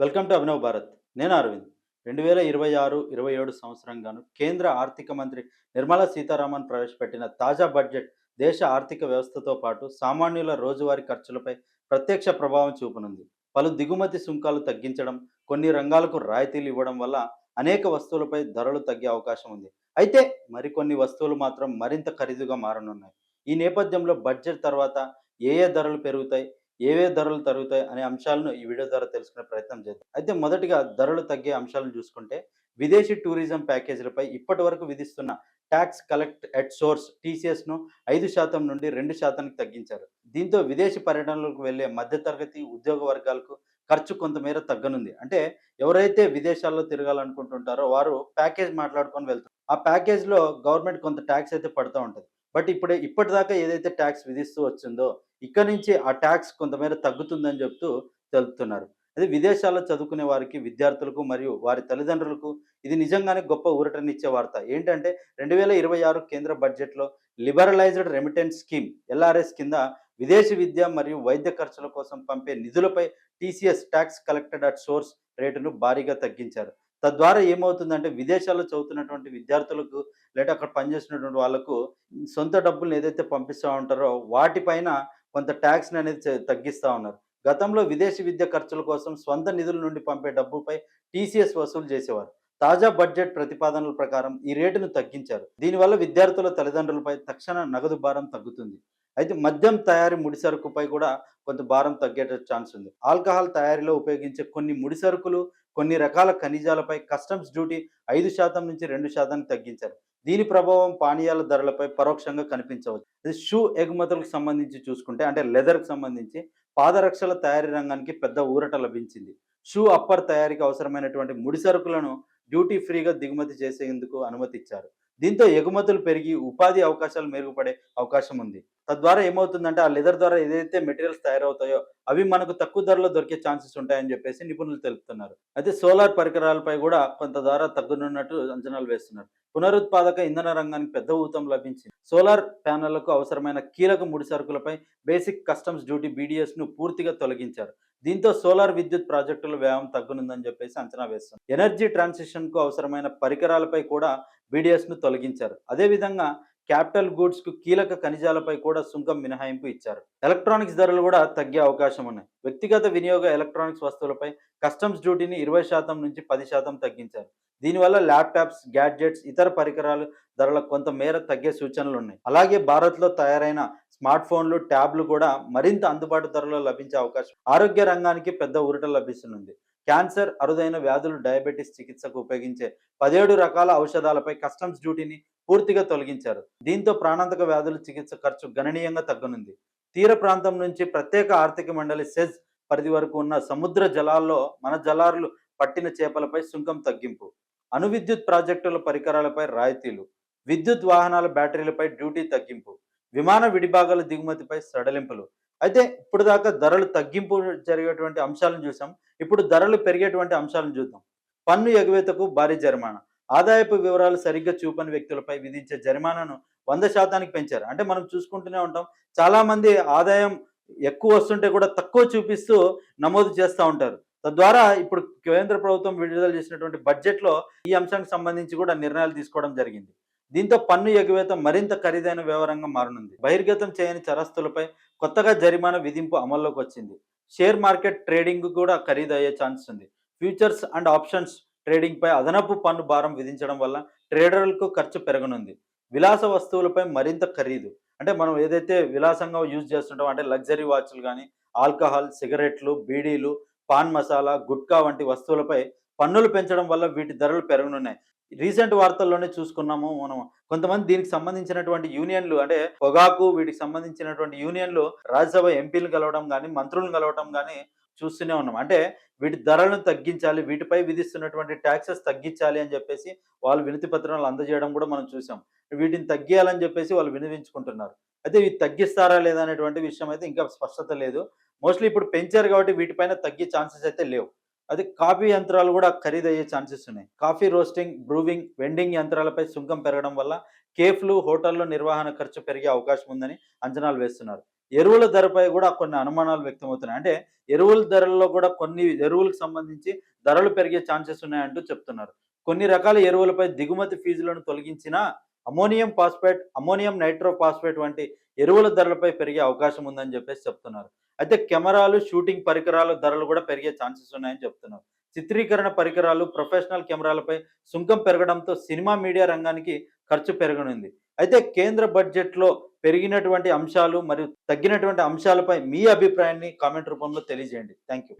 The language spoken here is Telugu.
Welcome to Abhinav Bharat. నేను అరవింద్. రెండు వేల ఇరవై ఆరు ఇరవై ఏడు సంవత్సరంగాను కేంద్ర ఆర్థిక మంత్రి నిర్మలా సీతారామన్ ప్రవేశపెట్టిన తాజా బడ్జెట్ దేశ ఆర్థిక వ్యవస్థతో పాటు సామాన్యుల రోజువారీ ఖర్చులపై ప్రత్యక్ష ప్రభావం చూపనుంది. పలు దిగుమతి సుంకాలు తగ్గించడం కొన్ని రంగాలకు రాయితీలు ఇవ్వడం వల్ల అనేక వస్తువులపై ధరలు తగ్గే అవకాశం ఉంది. అయితే మరికొన్ని వస్తువులు మాత్రం మరింత ఖరీదుగా మారనున్నాయి. ఈ నేపథ్యంలో బడ్జెట్ తర్వాత ఏ ఏ ధరలు పెరుగుతాయి ఏవే ధరలు తరుగుతాయి అనే అంశాలను ఈ వీడియో ద్వారా తెలుసుకునే ప్రయత్నం చేద్దాం. అయితే మొదటిగా ధరలు తగ్గే అంశాలను చూసుకుంటే విదేశీ టూరిజం ప్యాకేజీలపై ఇప్పటి వరకు విధిస్తున్న ట్యాక్స్ కలెక్ట్ ఎట్ సోర్స్ టీసీఎస్ను ఐదు శాతం నుండి రెండు శాతానికి తగ్గించారు. దీంతో విదేశీ పర్యటనలకు వెళ్ళే మధ్యతరగతి ఉద్యోగ వర్గాలకు ఖర్చు కొంతమేర తగ్గనుంది. అంటే ఎవరైతే విదేశాల్లో తిరగాలనుకుంటుంటారో వారు ప్యాకేజ్ మాట్లాడుకొని వెళ్తారు. ఆ ప్యాకేజ్లో గవర్నమెంట్ కొంత ట్యాక్స్ అయితే పడుతూ ఉంటుంది. బట్ ఇప్పుడు ఇప్పటిదాకా ఏదైతే ట్యాక్స్ విధిస్తూ వచ్చిందో ఇక్కడ నుంచి ఆ ట్యాక్స్ కొంతమేర తగ్గుతుందని చెప్తూ తెలుపుతున్నారు. అదే విదేశాల్లో చదువుకునే వారికి విద్యార్థులకు మరియు వారి తల్లిదండ్రులకు ఇది నిజంగానే గొప్ప ఊరటనిచ్చే వార్త. ఏంటంటే రెండు వేల ఇరవై ఆరు కేంద్ర బడ్జెట్లో లిబరలైజ్డ్ రెమిటెన్స్ స్కీమ్ ఎల్ఆర్ఎస్ కింద విదేశీ విద్య మరియు వైద్య ఖర్చుల కోసం పంపే నిధులపై TCS tax collected at source రేటును భారీగా తగ్గించారు. తద్వారా ఏమవుతుందంటే విదేశాల్లో చదువుతున్నటువంటి విద్యార్థులకు లేదా అక్కడ పనిచేస్తున్నటువంటి వాళ్ళకు సొంత డబ్బులు ఏదైతే పంపిస్తూ ఉంటారో వాటిపైన కొంత ట్యాక్స్ని అనేది తగ్గిస్తూ ఉన్నారు. గతంలో విదేశీ విద్య ఖర్చుల కోసం స్వంత నిధుల నుండి పంపే డబ్బుపై టీసీఎస్ వసూలు చేసేవారు. తాజా బడ్జెట్ ప్రతిపాదనల ప్రకారం ఈ రేటును తగ్గించారు. దీనివల్ల విద్యార్థుల తల్లిదండ్రులపై తక్షణ నగదు భారం తగ్గుతుంది. అయితే మద్యం తయారీ ముడిసరుకుపై కూడా కొంత భారం తగ్గేట ఛాన్స్ ఉంది. ఆల్కహాల్ తయారీలో ఉపయోగించే కొన్ని ముడిసరుకులు కొన్ని రకాల ఖనిజాలపై కస్టమ్స్ డ్యూటీ ఐదు శాతం నుంచి రెండు శాతానికి తగ్గించారు. దీని ప్రభావం పానీయాల ధరలపై పరోక్షంగా కనిపించవచ్చు. ఇది షూ ఎగుమతులకు సంబంధించి చూసుకుంటే అంటే లెదర్కి సంబంధించి పాదరక్షల తయారీ రంగానికి పెద్ద ఊరట లభించింది. షూ అప్పర్ తయారీకి అవసరమైనటువంటి ముడి సరుకులను డ్యూటీ ఫ్రీగా దిగుమతి చేసేందుకు అనుమతి ఇచ్చారు దీంతో ఎగుమతులు పెరిగి ఉపాధి అవకాశాలు మెరుగుపడే అవకాశం ఉంది. తద్వారా ఏమవుతుందంటే ఆ లెదర్ ద్వారా ఏదైతే మెటీరియల్స్ తయారవుతాయో అవి మనకు తక్కువ ధరలో దొరికే ఛాన్సెస్ ఉంటాయని చెప్పేసి నిపుణులు తెలుపుతున్నారు. అయితే సోలార్ పరికరాలపై కూడా కొంత ధర తగ్గునున్నట్టు అంచనాలు వేస్తున్నారు. పునరుత్పాదక ఇంధన రంగానికి పెద్ద ఊతం లభించింది. సోలార్ ప్యానెళ్ళకు అవసరమైన కీలక ముడి సరుకులపై బేసిక్ కస్టమ్స్ డ్యూటీ బీడీఎస్ను పూర్తిగా తొలగించారు. దీంతో సోలార్ విద్యుత్ ప్రాజెక్టుల వ్యయం తగ్గునుందని చెప్పేసి అంచనా వేస్తుంది ఎనర్జీ ట్రాన్సిషన్కు అవసరమైన పరికరాలపై కూడా బీడీఎస్ను తొలగించారు. అదేవిధంగా క్యాపిటల్ గూడ్స్కు కీలక ఖనిజాలపై కూడా సుంకం మినహాయింపు ఇచ్చారు. ఎలక్ట్రానిక్స్ ధరలు కూడా తగ్గే అవకాశం ఉన్నాయి. వ్యక్తిగత వినియోగ ఎలక్ట్రానిక్స్ వస్తువులపై కస్టమ్స్ డ్యూటీని ఇరవై శాతం నుంచి పది శాతం తగ్గించారు. దీనివల్ల ల్యాప్టాప్స్ గ్యాడ్జెట్స్ ఇతర పరికరాలు ధరల కొంత మేర తగ్గే సూచనలు ఉన్నాయి. అలాగే భారత్లో తయారైన స్మార్ట్ ఫోన్లు ట్యాబ్లు కూడా మరింత అందుబాటు ధరలో లభించే అవకాశం. ఆరోగ్య రంగానికి పెద్ద ఊరట లభిస్తుంది క్యాన్సర్ అరుదైన వ్యాధులు డయాబెటీస్ చికిత్సకు ఉపయోగించే పదిహేడు రకాల ఔషధాలపై కస్టమ్స్ డ్యూటీని పూర్తిగా తొలగించారు. దీంతో ప్రాణాంతక వ్యాధుల చికిత్స ఖర్చు గణనీయంగా తగ్గనుంది. తీర ప్రాంతం నుంచి ప్రత్యేక ఆర్థిక మండలి సెజ్ పరిధి వరకు ఉన్న సముద్ర జలాల్లో మన జలారులు పట్టిన చేపలపై సుంకం తగ్గింపు అణు విద్యుత్ ప్రాజెక్టుల పరికరాలపై రాయితీలు విద్యుత్ వాహనాల బ్యాటరీలపై డ్యూటీ తగ్గింపు విమాన విడిభాగాల దిగుమతిపై సడలింపులు అయితే ఇప్పుడు దాకా ధరలు తగ్గింపు జరిగేటువంటి అంశాలను చూసాం. ఇప్పుడు ధరలు పెరిగేటువంటి అంశాలను చూద్దాం. పన్ను ఎగవేతకు భారీ జరిమానా. ఆదాయపు వివరాలు సరిగ్గా చూపని వ్యక్తులపై విధించే జరిమానాను వంద శాతానికి పెంచారు. అంటే మనం చూసుకుంటూనే ఉంటాం. చాలా మంది ఆదాయం ఎక్కువ వస్తుంటే కూడా తక్కువ చూపిస్తూ నమోదు చేస్తూ ఉంటారు. తద్వారా ఇప్పుడు కేంద్ర ప్రభుత్వం విడుదల చేసినటువంటి బడ్జెట్లో ఈ అంశానికి సంబంధించి కూడా నిర్ణయాలు తీసుకోవడం జరిగింది. దీంతో పన్ను ఎగవేత మరింత ఖరీదైన వ్యవహారంగా మారనుంది. బహిర్గతం చేయని చరస్తులపై కొత్తగా జరిమానా విధింపు అమల్లోకి వచ్చింది షేర్ మార్కెట్ ట్రేడింగ్ కూడా ఖరీదు అయ్యే ఛాన్స్ ఉంది. ఫ్యూచర్స్ అండ్ ఆప్షన్స్ ట్రేడింగ్ పై అదనపు పన్ను భారం విధించడం వల్ల ట్రేడర్లకు ఖర్చు పెరగనుంది. విలాస వస్తువులపై మరింత ఖరీదు. అంటే మనం ఏదైతే విలాసంగా యూజ్ చేస్తుంటాం అంటే లగ్జరీ వాచ్లు కానీ ఆల్కహాల్ సిగరెట్లు బీడీలు పాన్ మసాలా గుట్కా వంటి వస్తువులపై పన్నులు పెంచడం వల్ల వీటి ధరలు పెరగనున్నాయి. రీసెంట్ వార్తల్లోనే చూసుకున్నాము. మనం కొంతమంది దీనికి సంబంధించినటువంటి యూనియన్లు అంటే పొగాకు వీటికి సంబంధించినటువంటి యూనియన్లు రాజ్యసభ ఎంపీలు కలవడం కానీ మంత్రులను కలవడం కానీ చూస్తూనే ఉన్నాం. అంటే వీటి ధరలను తగ్గించాలి వీటిపై విధిస్తున్నటువంటి ట్యాక్సెస్ తగ్గించాలి అని చెప్పేసి వాళ్ళు వినతి పత్రాలు అందజేయడం కూడా మనం చూసాం. వీటిని తగ్గియాలని చెప్పేసి వాళ్ళు వినిపించుకుంటున్నారు అయితే ఇవి తగ్గిస్తారా లేదా అనేటువంటి విషయం అయితే ఇంకా స్పష్టత లేదు. మోస్ట్లీ ఇప్పుడు పెంచారు కాబట్టి వీటిపైన తగ్గే ఛాన్సెస్ అయితే లేవు. అది కాఫీ యంత్రాలు కూడా ఖరీదయ్యే ఛాన్సెస్ ఉన్నాయి. కాఫీ రోస్టింగ్ బ్రూవింగ్ వెండింగ్ యంత్రాలపై సుంకం పెరగడం వల్ల కేఫ్లు హోటల్లో నిర్వహణ ఖర్చు పెరిగే అవకాశం ఉందని అంచనాలు వేస్తున్నారు. ఎరువుల ధరపై కూడా కొన్ని అనుమానాలు వ్యక్తమవుతున్నాయి. అంటే ఎరువుల ధరల్లో కూడా కొన్ని ఎరువులకు సంబంధించి ధరలు పెరిగే ఛాన్సెస్ ఉన్నాయంటూ చెప్తున్నారు. కొన్ని రకాల ఎరువులపై దిగుమతి ఫీజులను తొలగించిన ammonium phosphate ammonium nitro phosphate వంటి ఎరువుల ధరలపై పెరిగే అవకాశం ఉందని చెప్పేసి చెప్తున్నారు. అయితే కెమెరాలు షూటింగ్ పరికరాల ధరలు కూడా పెరిగే ఛాన్సెస్ ఉన్నాయని చెప్తున్నారు. చిత్రీకరణ పరికరాలు ప్రొఫెషనల్ కెమెరాలపై సుంకం పెరగడంతో సినిమా మీడియా రంగానికి ఖర్చు పెరగనుంది. అయితే కేంద్ర బడ్జెట్లో పెరిగినటువంటి అంశాలు మరియు తగ్గినటువంటి అంశాలపై మీ అభిప్రాయాన్ని కామెంట్ రూపంలో తెలియజేయండి. Thank you